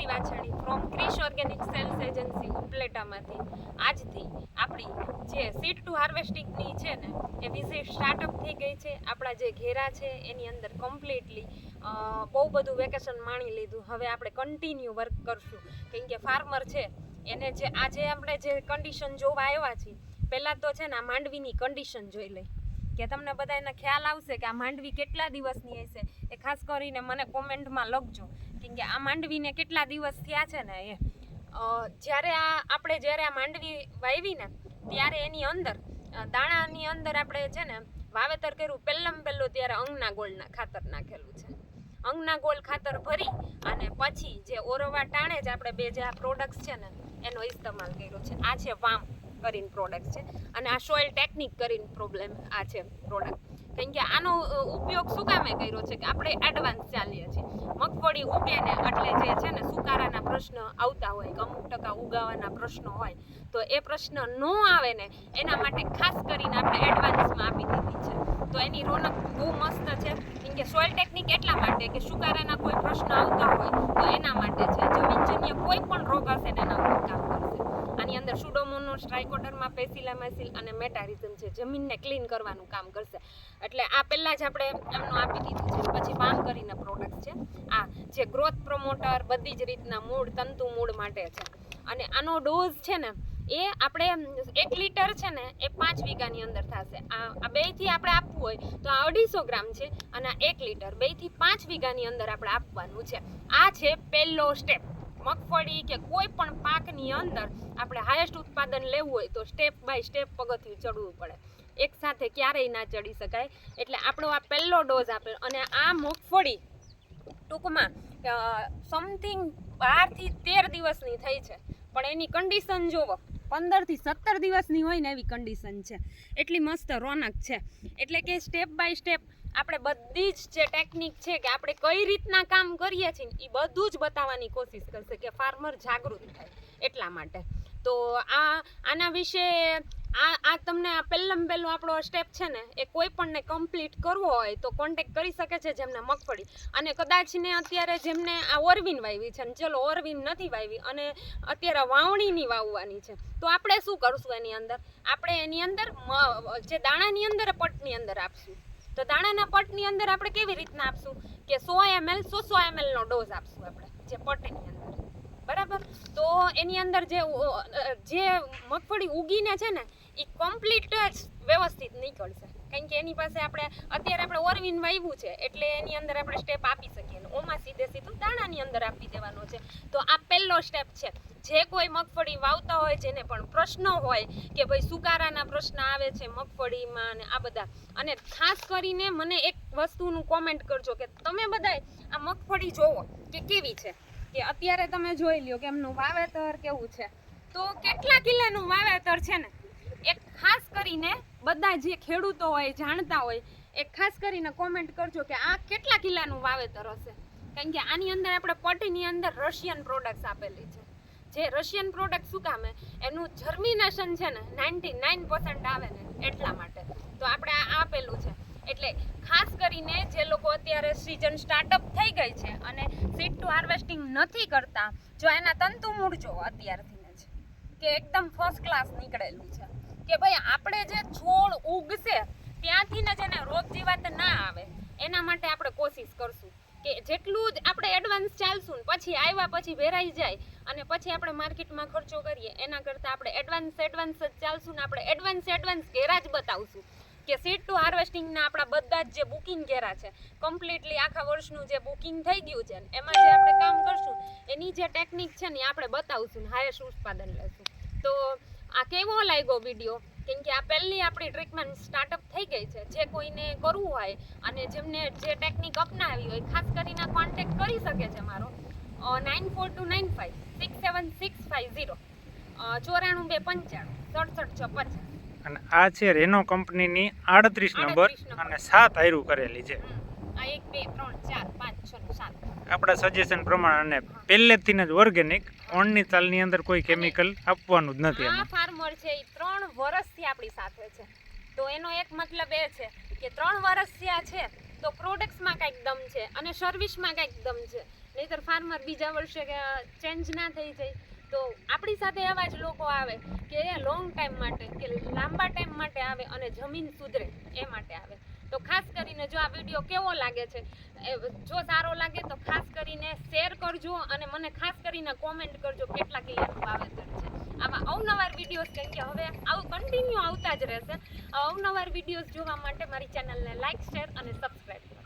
Kirti Vachhani from Krish organic sales agency ઉપલેટામાંથી. આજથી આપણી જે સીડ ટુ હાર્વેસ્ટિંગની છે ને, એ વિઝિટ સ્ટાર્ટઅપ થઈ ગઈ છે. આપણા જે ઘેરા છે, એની અંદર કમ્પ્લીટલી બહુ બધું વેકેશન માણી લીધું. હવે આપણે કન્ટિન્યુ વર્ક કરશું. કેમ કે ફાર્મર છે, એને જે, આજે આપણે જે કન્ડિશન જોવા આવ્યા છીએ, પહેલાં તો છે ને આ માંડવીની કન્ડિશન જોઈ લઈ કે તમને બધાને ખ્યાલ આવશે કે આ માંડવી કેટલા દિવસની હશે? એ ખાસ કરીને મને કોમેન્ટમાં લખજો. કેમ કે આ માંડવીને કેટલા દિવસ થયા છે ને એ? જ્યારે આ આપણે જ્યારે આ માંડવી વાવી ને, ત્યારે એની અંદર દાણાની અંદર આપણે છે ને વાવેતર કર્યું, પહેલાં પહેલું ત્યારે અંગના ગોળના ખાતર નાખેલું છે. અંગના ગોળ ખાતર ભરી અને પછી જે ઓરવા ટાણે જ આપણે બે જે આ પ્રોડક્ટ્સ છે ને, એનો ઇસ્તેમાલ કર્યો છે. આ છે વામ કરીને પ્રોડક્ટ છે અને આ સોઇલ ટેકનિક કરીને પ્રોબ્લેમ આ છે પ્રોડક્ટ કેમ કે આનો ઉપયોગ શું કામે કર્યો છે કે આપણે એડવાન્સ ચાલીએ છીએ. મગફળી ઉગે ને એટલે જે છે ને સુકારાના પ્રશ્ન આવતા હોય, કે અમુક ટકા ઉગાવાના પ્રશ્નો હોય, તો એ પ્રશ્ન ન આવે ને એના માટે ખાસ કરીને આપણે એડવાન્સમાં આપી દીધી છે. તો એની રોનક બહુ મસ્ત છે. કેમ કે સોઇલ ટેકનિક એટલા માટે કે સુકારાના કોઈ પ્રશ્ન આવતા હોય, તો એના માટે છે. જમીનજન્ય કોઈ પણ રોગ હશે ને એના ઉપર કામ કરશે. આની અંદર સુડોમોનોસ ટ્રાઇકોડર્મા પેસિલામાસિલ અને મેટારિઝમ છે, જમીનને ક્લીન કરવાનું કામ કરશે. એટલે આ પહેલાં જ આપણે એમનું આપી દીધું છે. પછી વામ કરીને પ્રોડક્ટ છે. આ જે ગ્રોથ પ્રમોટર બધી જ રીતના મૂળ, તંતુ મૂળ માટે છે. અને આનો ડોઝ છે ને, એ આપણે એક લીટર છે ને, એ પાંચ વીઘાની અંદર થશે. આ આ બેથી આપણે આપવું હોય તો આ અઢીસો ગ્રામ છે અને એક લીટર. બેથી પાંચ વીઘાની અંદર આપણે આપવાનું છે. આ છે પહેલો સ્ટેપ મગફળી કે કોઈ પણ પાકની અંદર આપણે હાઈએસ્ટ ઉત્પાદન લેવું હોય તો સ્ટેપ બાય સ્ટેપ પગથિયું ચડવું પડે. એક સાથે ક્યારેય ના ચડી શકાય. એટલે આપણો આ પહેલો ડોઝ આપે અને આ મગફળી ટૂંકમાં સમથિંગ બારથી તેર દિવસની થઈ છે. પણ એની કન્ડિશન જોવો. પંદરથી સત્તર દિવસની હોય ને એવી કન્ડિશન છે. એટલી મસ્ત રોનક છે. એટલે કે સ્ટેપ બાય સ્ટેપ આપણે બધી જ જે ટેકનિક છે કે આપણે કઈ રીતના કામ કરીએ છીએ એ બધું જ બતાવવાની કોશિશ કરશે કે ફાર્મર જાગૃત થાય એટલા માટે. તો આ, આના વિશે આ આ તમને આ પહેલાં પહેલું આપણો સ્ટેપ છે ને, એ કોઈ પણને કમ્પ્લીટ કરવો હોય તો કોન્ટેક્ટ કરી શકે છે જેમને મગફળી. અને કદાચ ને અત્યારે જેમને આ ઓરવીન વાવી છે ને, ચલો ઓરવીન નથી વાવી અને અત્યારે વાવણીની વાવવાની છે, તો આપણે શું કરશું એની અંદર? આપણે એની અંદર જે દાણાની અંદર પટની અંદર આપશું. તો દાણાના પટની અંદર આપણે કેવી રીતના આપશું? કે સો એમએલ સો સો એમએલનો ડોઝ આપશું આપણે, જે પટની અંદર. બરાબર? તો એની અંદર જે જે મગફળી ઉગીને છે ને એ કમ્પ્લીટ જ વ્યવસ્થિત નીકળશે. કારણ કે એની પાસે આપણે, અત્યારે આપણે ઓરવીન વાવ્યું છે, એટલે એની અંદર આપણે સ્ટેપ આપી શકીએ. ઓમાં સીધે સીધું દાણાની અંદર આપી દેવાનો છે. તો આ પહેલો સ્ટેપ છે. જે કોઈ મગફળી વાવતા હોય, જેને પણ પ્રશ્નો હોય કે ભાઈ સુકારાના પ્રશ્ન આવે છે મગફળીમાં અને આ બધા. અને ખાસ કરીને મને એક વસ્તુનું કોમેન્ટ કરજો કે તમે બધાય આ મગફળી જોવો કે કેવી છે? કે અત્યારે તમે જોઈ લ્યો કે એમનું વાવેતર કેવું છે? તો કેટલા કિલ્લાનું વાવેતર છે ને? એક ખાસ કરીને બધા જે ખેડૂતો હોય, જાણતા હોય, એક ખાસ કરીને કોમેન્ટ કરજો કે આ કેટલા કિલ્લાનું વાવેતર હશે? કારણ કે આની અંદર આપણે પટીની અંદર રશિયન પ્રોડક્ટ્સ આપેલી છે. જે રશિયન પ્રોડક્ટ શું કામે એનું જર્મિનેશન છે ને નાઇન્ટી નાઇન આવે ને એટલા માટે. તો આપણે આ આપેલું છે. એટલે ખાસ કરીને જે લોકો અત્યારે સિઝન સ્ટાર્ટઅપ થઈ ગઈ છે અને સીડ ટુ હાર્વેસ્ટિંગ નથી કરતા, જો એના તંતુ મૂળ જો અત્યારથી જ, કે એકદમ ફર્સ્ટ ક્લાસ નીકળેલું છે. કે ભાઈ આપણે જે છોડ ઉગશે, ત્યાંથી ને જેને રોગ જીવાત ના આવે. એના માટે આપણે કોશિશ કરશું કે જેટલું જ આપણે એડવાન્સ ચાલશું ને પછી આવ્યા પછી વેરાઈ જાય અને પછી આપણે માર્કેટમાં ખર્ચો કરીએ, એના કરતાં આપણે એડવાન્સ એડવાન્સ જ ચાલશું ને આપણે એડવાન્સ એડવાન્સ ઘેરા જ બતાવશું કે સીડ ટુ હાર્વેસ્ટિંગના આપણા બધા જ જે બુકિંગ ઘેરા છે કમ્પ્લીટલી આખા વર્ષનું જે બુકિંગ થઈ ગયું છે એમાં જે આપણે કામ કરશું, એની જે ટેકનિક છે ને આપણે બતાવશું ને હાઈએસ્ટ ઉત્પાદન લેશું. તો આ કેવો લાગ્યો વીડિયો કેમ કે આ પહેલી આપણી ટ્રીટમેન્ટ સ્ટાર્ટઅપ થઈ ગઈ છે. જે કોઈને કરવું હોય અને જેમને જે ટેકનિક અપનાવી હોય ખાસ કરીને કોન્ટેક્ટ કરી શકે છે મારો. Nine four two nine five six seven six five zero ચોરાણું બે પંચાણું સડસઠ છ પચાસ અને આ છે રેનો કંપનીની આડત્રીસ નંબર અને સાત આયરું કરેલી છે. આપણા સજેશન પ્રમાણે અને પહેલેથી જ ઓર્ગેનિક ઓણની તાલની અંદર કોઈ કેમિકલ આપવાનું જ નથી આ ફાર્મર છે એ ત્રણ વર્ષથી આપણી સાથે છે. તો એનો એક મતલબ એ છે કે ત્રણ વર્ષ થયા છે તો પ્રોડક્ટ્સમાં કાંઈક દમ છે અને સર્વિસમાં કાંઈક દમ છે. નહીતર ફાર્મર બીજા વર્ષે ચેન્જ ના થઈ જાય. તો આપણી સાથે એવા જ લોકો આવે કે લોંગ ટાઈમ માટે કે લાંબા ટાઈમ માટે આવે અને જમીન સુધરે એ માટે આવે. તો ખાસ કરીને જો આ વીડિયો કેવો લાગે છે જો સારો લાગે તો ખાસ કરીને શેર કરજો અને મને ખાસ કરીને કોમેન્ટ કરજો કેટલા કિલ્લાનું વાવેતર છે. આવા અવનવાર વિડીયોઝ કેમ કે હવે આવું કન્ટિન્યુ આવતા જ રહેશે. અવનવાર વિડીયોઝ જોવા માટે મારી ચેનલને લાઇક શેર અને સબસ્ક્રાઈબ